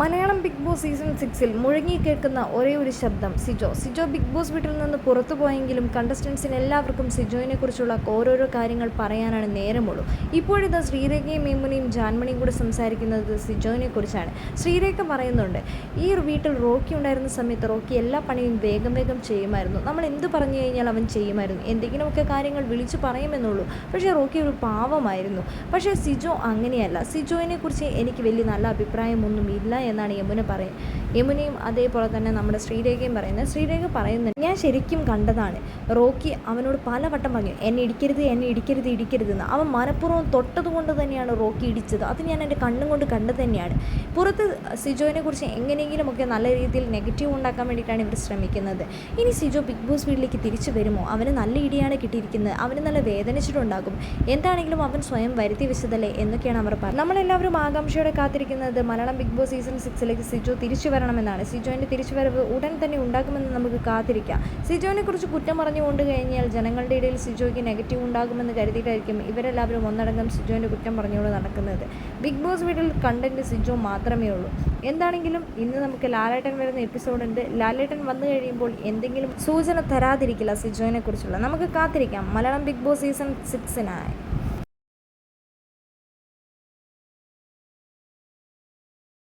Malayalam big Boss season സിക്സിൽ മുഴങ്ങി കേൾക്കുന്ന ഒരേ ഒരു ശബ്ദം സിജോ. സിജോ ബിഗ് ബോസ് വീട്ടിൽ നിന്ന് പുറത്തു പോയെങ്കിലും കണ്ടസ്റ്റൻസിന് എല്ലാവർക്കും സിജോയിനെ കുറിച്ചുള്ള ഓരോരോ കാര്യങ്ങൾ പറയാനാണ് നേരമുള്ളൂ. ഇപ്പോഴിതാ ശ്രീരേഖയും മേമുനയും ജാൻമണിയും കൂടെ സംസാരിക്കുന്നത് സിജോയിനെ കുറിച്ചാണ്. ശ്രീരേഖ പറയുന്നുണ്ട് ഈ വീട്ടിൽ റോക്കി ഉണ്ടായിരുന്ന സമയത്ത് റോക്കി എല്ലാ പണിയും വേഗം വേഗം ചെയ്യുമായിരുന്നു. നമ്മൾ എന്ത് പറഞ്ഞു കഴിഞ്ഞാൽ അവൻ ചെയ്യുമായിരുന്നു. എന്തെങ്കിലുമൊക്കെ കാര്യങ്ങൾ വിളിച്ചു പറയുമെന്നുള്ളൂ. പക്ഷേ റോക്കി ഒരു പാവമായിരുന്നു. പക്ഷേ സിജോ അങ്ങനെയല്ല. സിജോയിനെ കുറിച്ച് എനിക്ക് വലിയ നല്ല അഭിപ്രായമൊന്നും ഇല്ല എന്നാണ് യമുന പറയുന്നത് യമുനയും അതേപോലെ തന്നെ നമ്മുടെ ശ്രീരേഖയും പറയുന്നത്. ശ്രീരേഖ പറയുന്നുണ്ട് ഞാൻ ശരിക്കും കണ്ടതാണ്. റോക്കി അവനോട് പലവട്ടം പറഞ്ഞു എന്നെ ഇടിക്കരുത് എന്നെ ഇടിക്കരുത് ഇടിക്കരുത് എന്ന് അവൻ മനഃപൂർവം തൊട്ടത് കൊണ്ട് തന്നെയാണ് റോക്കി ഇടിച്ചത്. അത് ഞാൻ എന്റെ കണ്ണും കൊണ്ട് കണ്ടത് തന്നെയാണ്. പുറത്ത് സിജോയിനെ കുറിച്ച് എങ്ങനെയെങ്കിലുമൊക്കെ നല്ല രീതിയിൽ നെഗറ്റീവ് ഉണ്ടാക്കാൻ വേണ്ടിയിട്ടാണ് ഇവർ ശ്രമിക്കുന്നത്. ഇനി സിജോ ബിഗ് ബോസ് വീട്ടിലേക്ക് തിരിച്ചു വരുമോ? അവന് നല്ല ഇടിയാണ് കിട്ടിയിരിക്കുന്നത്. അവന് നല്ല വേദനിച്ചിട്ടുണ്ടാകും. എന്താണെങ്കിലും അവൻ സ്വയം വരുത്തി വെച്ചതല്ലേ? എന്നൊക്കെയാണ് അവർ പറഞ്ഞത്. നമ്മളെല്ലാവരും ആകാംക്ഷയോടെ കാത്തിരിക്കുന്നത് മലയാളം ബിഗ് ബോസ് സീസൺ സിക്സിലേക്ക് സിജോ തിരിച്ചു വരണമെന്നാണ്. സിജോന്റെ തിരിച്ചുവരവ് ഉടൻ തന്നെ ഉണ്ടാകുമെന്ന് നമുക്ക് കാത്തിരിക്കാം. സിജോനെ കുറിച്ച് കുറ്റം പറഞ്ഞുകൊണ്ട് കഴിഞ്ഞാൽ ജനങ്ങളുടെ ഇടയിൽ സിജോയ്ക്ക് നെഗറ്റീവ് ഉണ്ടാകുമെന്ന് കരുതിയിട്ടായിരിക്കും ഇവരെല്ലാവരും ഒന്നടങ്കം സിജോന്റെ കുറ്റം പറഞ്ഞുകൊണ്ട് നടക്കുന്നത്. ബിഗ് ബോസ് വീട്ടിൽ കണ്ടന്റ് സിജോ മാത്രമേ ഉള്ളൂ. എന്താണെങ്കിലും ഇന്ന് നമുക്ക് ലാലേട്ടൻ വരുന്ന എപ്പിസോഡുണ്ട് ലാലേട്ടൻ വന്നു കഴിയുമ്പോൾ എന്തെങ്കിലും സൂചന തരാതിരിക്കില്ല സിജോനെ കുറിച്ചുള്ള. നമുക്ക് കാത്തിരിക്കാം. Malayalam big Boss season സിക്സിനായി